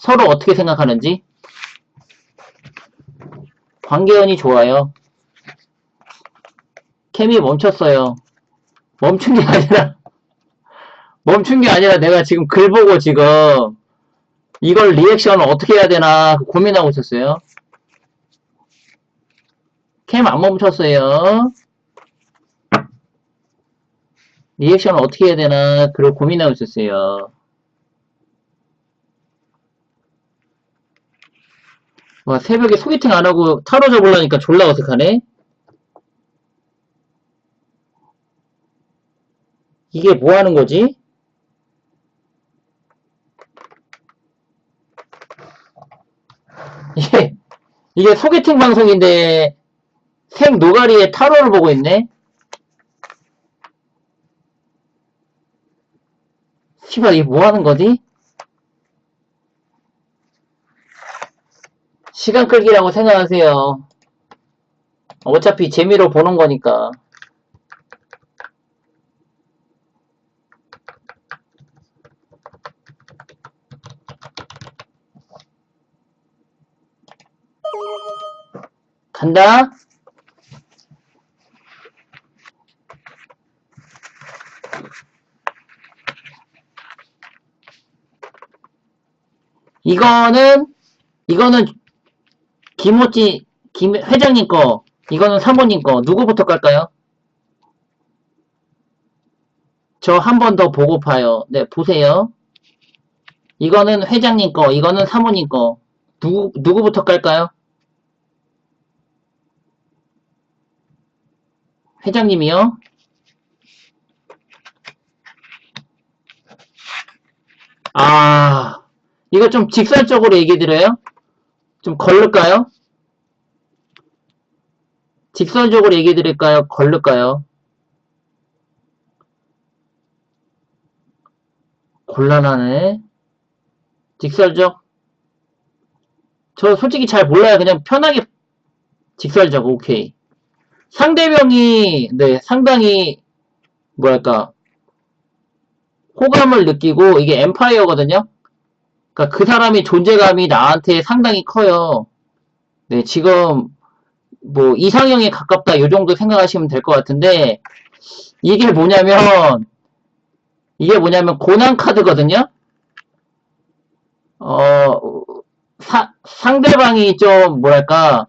서로 어떻게 생각하는지. 관계연이 좋아요. 캠이 멈췄어요. 멈춘 게 아니라, 멈춘 게 아니라 내가 지금 글 보고 지금 이걸 리액션을 어떻게 해야 되나 고민하고 있었어요. 캠 안 멈췄어요. 리액션을 어떻게 해야 되나 그걸 고민하고 있었어요. 와, 새벽에 소개팅 안 하고 타로 접으려니까 졸라 어색하네? 이게 뭐 하는 거지? 이게, 이게 소개팅 방송인데 생 노가리에 타로를 보고 있네? 씨발, 이게 뭐 하는 거지? 시간 끌기라고 생각하세요. 어차피 재미로 보는 거니까. 간다. 이거는, 이거는 김호찌, 김, 회장님 거, 이거는 사모님 거, 누구부터 깔까요? 저 한 번 더 보고파요. 네, 보세요. 이거는 회장님 거, 이거는 사모님 거. 누구, 누구부터 깔까요? 회장님이요? 아, 이거 좀 직설적으로 얘기 드려요? 좀 걸를까요? 직설적으로 얘기 드릴까요? 걸를까요? 곤란하네. 직설적? 저 솔직히 잘 몰라요. 그냥 편하게 직설적, 오케이. 상대방이, 네, 상당히, 뭐랄까, 호감을 느끼고, 이게 엠파이어거든요? 그러니까 그 사람의 존재감이 나한테 상당히 커요. 네, 지금 뭐 이상형에 가깝다 요 정도 생각하시면 될 것 같은데 이게 뭐냐면 이게 뭐냐면 고난 카드거든요. 어 사- 상대방이 좀 뭐랄까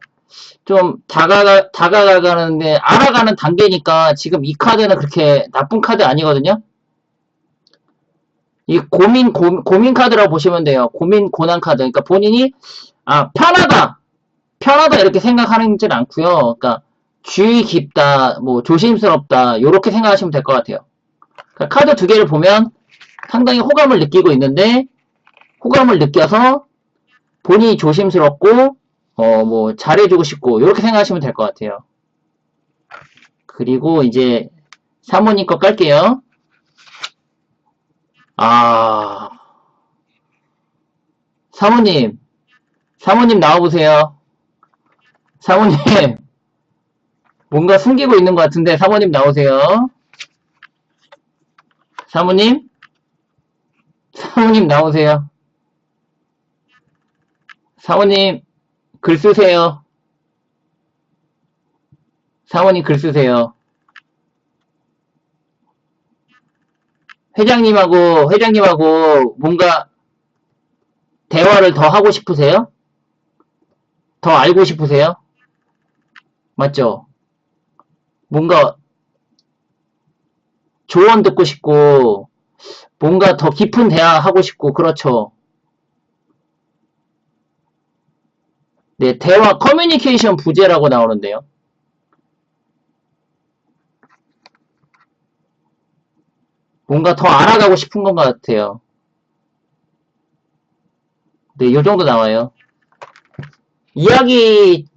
좀 다가가 다가가가는데 알아가는 단계니까 지금 이 카드는 그렇게 나쁜 카드 아니거든요. 이 고민, 고, 고민 카드라고 보시면 돼요. 고민, 고난 카드. 그러니까 본인이, 아, 편하다! 편하다! 이렇게 생각하는지는 않고요 그러니까, 주의 깊다, 뭐, 조심스럽다, 요렇게 생각하시면 될 것 같아요. 그러니까 카드 두 개를 보면 상당히 호감을 느끼고 있는데, 호감을 느껴서 본인이 조심스럽고, 어, 뭐, 잘해주고 싶고, 요렇게 생각하시면 될 것 같아요. 그리고 이제, 사모님 거 깔게요. 아, 사모님, 사모님 나와보세요. 사모님, 뭔가 숨기고 있는 것 같은데, 사모님 나오세요. 사모님? 사모님 나오세요. 사모님, 글 쓰세요. 사모님 글 쓰세요. 회장님하고, 회장님하고 뭔가 대화를 더 하고 싶으세요? 더 알고 싶으세요? 맞죠? 뭔가 조언 듣고 싶고, 뭔가 더 깊은 대화 하고 싶고, 그렇죠. 네, 대화 커뮤니케이션 부재라고 나오는데요. 뭔가 더 알아가고 싶은 것 같아요. 네, 요 정도 나와요. 이야기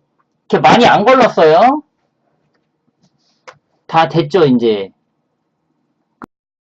이렇게 많이 안 걸렸어요. 다 됐죠, 이제.